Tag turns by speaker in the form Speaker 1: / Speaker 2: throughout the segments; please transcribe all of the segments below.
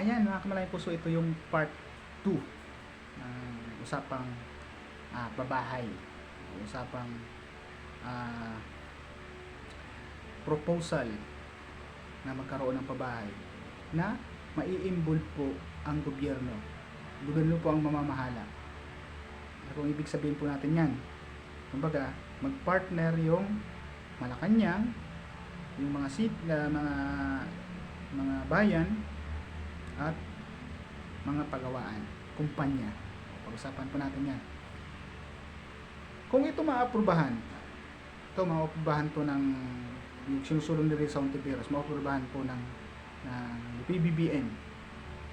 Speaker 1: Ayan mga kamalayang puso, ito yung part 2 ng usapang ah, babahay. Usapang ah, proposal na magkaroon ng pabahay na maiimbol po ang gobyerno. Gobyerno po ang mamamahala. Kung ibig sabihin po natin yan, kumbaga, mag-partner yung Malacanang, yung mga sit, na mga mga bayan at mga pagawaan, kumpanya. Pag-usapan po natin yan. Kung ito maaprubahan, ito maaprubahan po ng yung sinusulong ni Rizal Ontiveros, maaprubahan po ng, ng PBBM,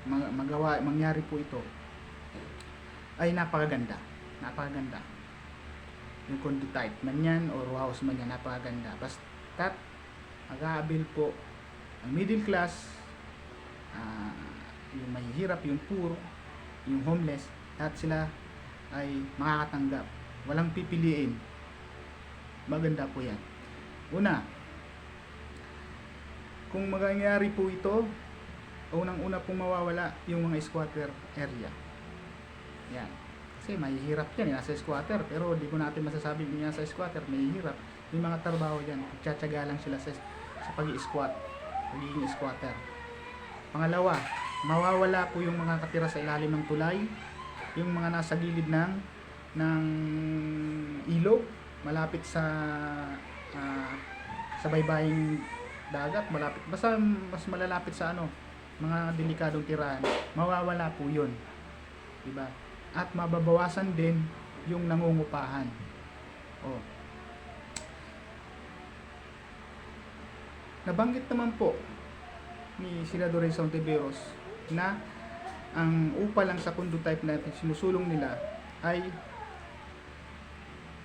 Speaker 1: mag- magawa, mangyari po ito, ay napakaganda. Napakaganda. Yung condo type man yan or house man yan, napakaganda. Basta mag-aabil po ang middle class, ah, yung mahihirap, yung poor, yung homeless, lahat sila ay makakatanggap. Walang pipiliin. Maganda po yan. Una, kung mangyayari po ito, unang-una pong mawawala yung mga squatter area. Yan. Kasi mahihirap yan, eh, nasa squatter. Pero di ko natin masasabi niya sa squatter, mahihirap. Yung mga trabaho dyan, tsatsaga lang sila sa, sa pag-i-squat, pagiging squatter. Pangalawa, mawawala po yung mga katira sa ilalim ng tulay, yung mga nasa gilid ng ng ilog, malapit sa ah, sa baybaying dagat, malapit basta mas malalapit sa ano, mga delikadong tirahan, mawawala po 'yun. 'Di ba? At mababawasan din yung nangungupahan. Oh. Nabanggit naman po ni Senador Rizal Ontiveros na ang upa lang sa condo type na sinusulong nila ay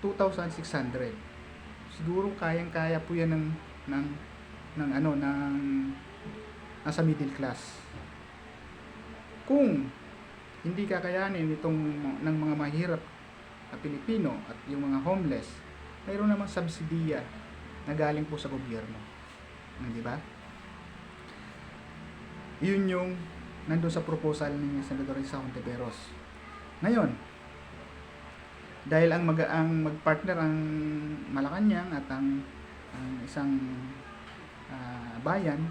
Speaker 1: 2,600. Siguro kayang-kaya po yan ng ng ng ano ng nasa middle class. Kung hindi kakayanin itong ng mga mahirap na Pilipino at yung mga homeless, mayroon namang subsidiya na galing po sa gobyerno. Hmm, Di ba? Yun yung nandun sa proposal ni Senador Rizal Ontiveros. Ngayon, dahil ang mag ang magpartner ang Malacanang at ang, ang isang ah, bayan,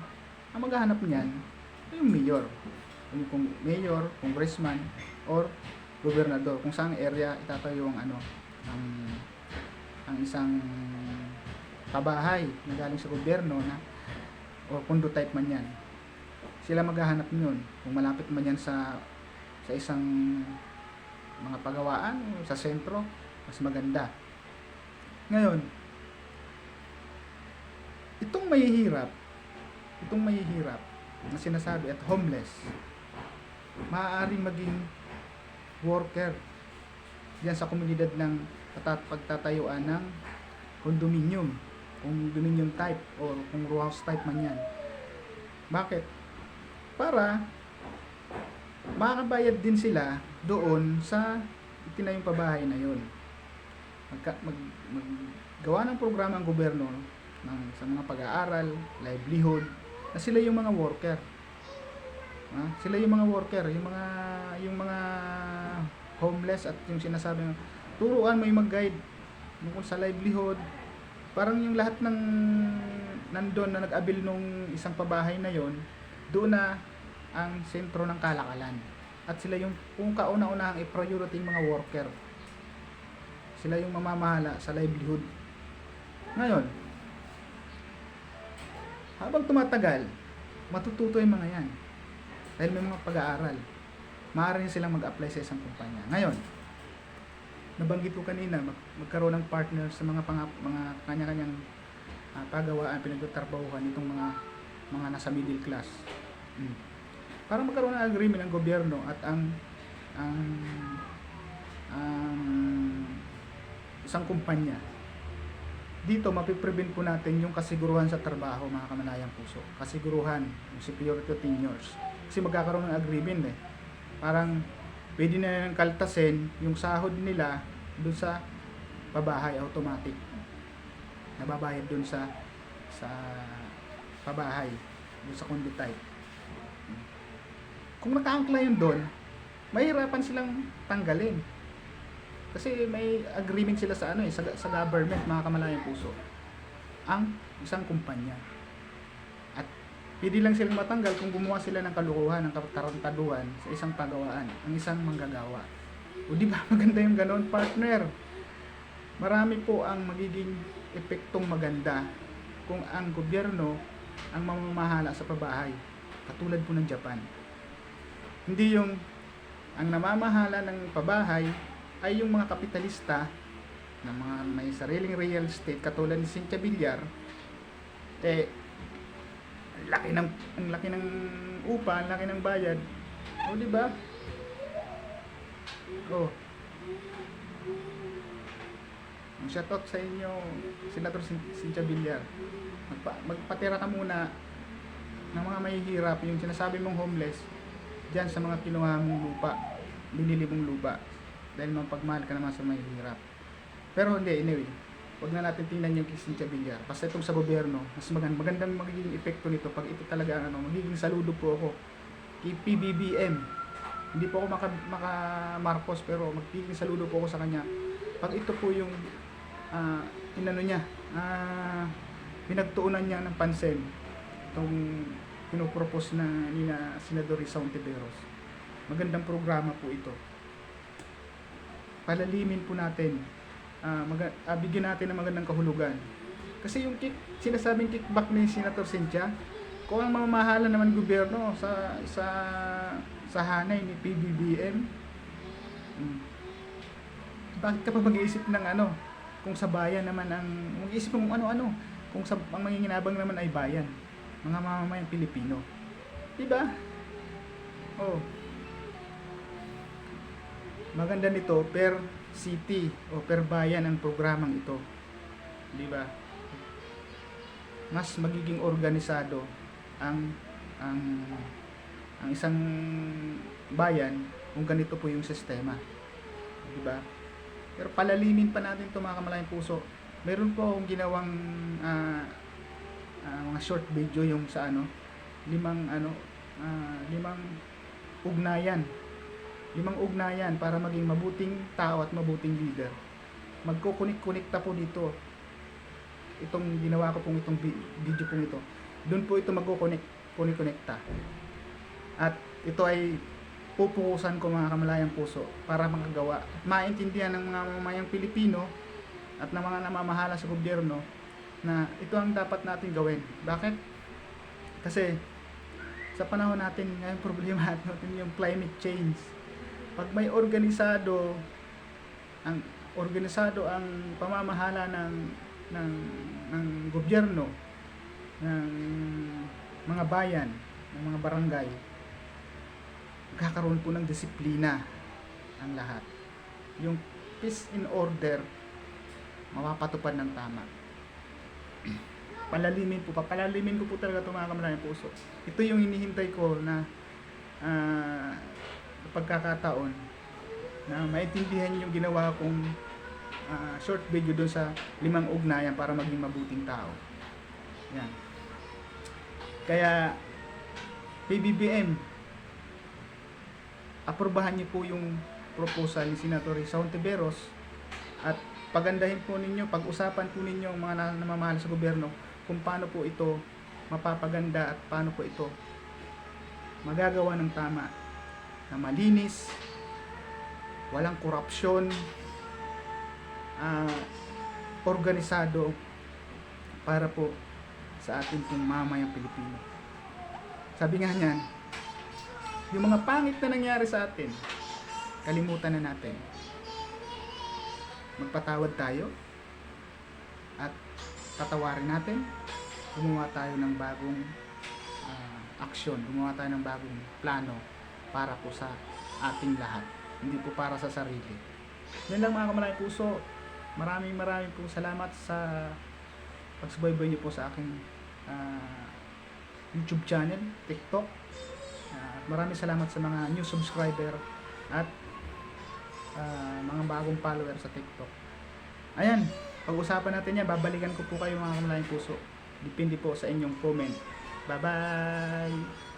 Speaker 1: ang maghahanap niyan ay yung mayor. Yung kung mayor, congressman, or gobernador. Kung saan area itatayo ang ano, ang, ang isang pabahay na galing sa gobyerno na o condo type man yan. Sila maghahanap niyon kung malapit man yan sa sa isang mga pagawaan o sa sentro, mas maganda. Ngayon, itong mahihirap, itong mahihirap na sinasabi at homeless, maaaring maging worker diyan sa komunidad ng pagtatayuan ng condominium, condominium type or kung row house type man yan. Bakit? Para makakabayad din sila doon sa itinayong pabahay na yun. Magka, mag, maggawa ng programa ang gobyerno ng, sa mga pag-aaral, livelihood, na sila yung mga worker. Ha? Sila yung mga worker, yung mga yung mga homeless at yung sinasabi ng turuan mo yung mag-guide tungkol sa livelihood. Parang yung lahat ng nandun na nag-abil nung isang pabahay na yon, doon na ang sentro ng kalakalan. At sila yung kung kauna-unahang i-priority yung mga worker. Sila yung mamamahala sa livelihood. Ngayon, habang tumatagal, matututo yung mga yan. Dahil may mga pag-aaral. Maaari silang mag-apply sa isang kumpanya. Ngayon, nabanggit ko kanina, mag- magkaroon ng partner sa mga pang, mga kanya-kanyang uh, pagawaan, pinagtatrabahuhan itong mga mga nasa middle class. Mm. Para magkaroon ng agreement ng gobyerno at ang ang ang isang kumpanya dito mapiprevent po natin yung kasiguruhan sa trabaho mga kamanayang puso. Kasiguruhan yung security tenures kasi magkakaroon ng agreement eh. Parang pwede na nilang kaltasin yung sahod nila dun sa pabahay automatic. Nababayad dun sa sa pabahay dun sa condo type kung nakaangkla yun doon, mahirapan silang tanggalin. Kasi may agreement sila sa ano eh, sa, sa government, mga kamalayang puso. Ang isang kumpanya. At pwede lang silang matanggal kung gumawa sila ng kalukuhan, ng katarantaduhan sa isang pagawaan, ang isang manggagawa. O di ba maganda yung ganon, partner? Marami po ang magiging epektong maganda kung ang gobyerno ang mamamahala sa pabahay. Katulad po ng Japan. Hindi yung ang namamahala ng pabahay ay yung mga kapitalista na mga may sariling real estate katulad ni Cynthia Villar eh laki ng ang laki ng upa, ang laki ng bayad. O di ba? Oh. Ang shoutout sa inyo, Senator Cyn- Cynthia Villar. Magpa, magpatira ka muna ng mga mahihirap, yung sinasabi mong homeless, dyan sa mga kinuha mong lupa, binili mong lupa. Dahil mapagmahal ka naman sa mahihirap. Pero hindi, anyway, huwag na natin tingnan yung Cynthia Villar. Basta itong sa gobyerno, mas magandang, magandang magiging epekto nito pag ito talaga ang ano, magiging saludo po ako kay PBBM. Hindi po ako maka, maka Marcos pero magiging saludo po ako sa kanya. Pag ito po yung ah inano niya, ah pinagtuunan niya ng pansin itong pinopropose na ni na Senador Rizal Tiberos. Magandang programa po ito. Palalimin po natin. ah maga- ah, bigyan natin ng magandang kahulugan. Kasi yung kick, sinasabing kickback ni Senator Cynthia, kung ang mamamahala naman gobyerno sa sa sa hanay ni PBBM, hmm, bakit ka pa mag-iisip ng ano, kung sa bayan naman ang, mag-iisip kung ano-ano, kung sa, ang manginginabang naman ay bayan, mga mamamayang Pilipino. Diba? Oh. Maganda nito per city o per bayan ang programang ito. Di ba? Mas magiging organisado ang ang ang isang bayan kung ganito po yung sistema. Di ba? Pero palalimin pa natin ito mga kamalayang puso. Meron po akong ginawang ah, ah, mga short video yung sa ano, limang ano, ah, limang ugnayan. Limang ugnayan para maging mabuting tao at mabuting leader. Magkukunik-kunikta po dito. Itong ginawa ko pong itong vi- video pong ito. Doon po ito magkukunik, kunik-kunikta. At ito ay pupukusan ko mga kamalayang puso para makagawa at maintindihan ng mga mamamayang Pilipino at ng mga namamahala sa gobyerno na ito ang dapat natin gawin. Bakit? Kasi sa panahon natin, ngayon problema natin yung climate change. Pag may organisado ang organisado ang pamamahala ng ng ng gobyerno ng mga bayan, ng mga barangay, magkakaroon po ng disiplina ang lahat. Yung peace in order, mapapatupad ng tama. Palalimin po, papalalimin ko po talaga ito mga kamalayang puso. Ito yung hinihintay ko na ah, pagkakataon na maintindihan yung ginawa kong ah, short video doon sa limang ugnayan para maging mabuting tao. Yan. Kaya PBBM aprobahan niyo po yung proposal ni Senator Rizal Tiberos at pagandahin po ninyo, pag-usapan po ninyo ang mga na- namamahal sa gobyerno kung paano po ito mapapaganda at paano po ito magagawa ng tama na malinis, walang korupsyon, ah, organisado para po sa ating pong mamayang Pilipino. Sabi nga niyan, yung mga pangit na nangyari sa atin, kalimutan na natin. Magpatawad tayo at tatawarin natin. Gumawa tayo ng bagong ah, aksyon, gumawa tayo ng bagong plano para po sa ating lahat. Hindi po para sa sarili. Yan lang mga kamalayang puso. Maraming maraming po salamat sa pagsubaybay niyo po sa aking ah, YouTube channel, TikTok. Ah, maraming salamat sa mga new subscriber at ah, mga bagong follower sa TikTok. Ayan, pag-usapan natin yan. Babalikan ko po kayo mga kamalayang puso. Depende po sa inyong comment. Bye-bye!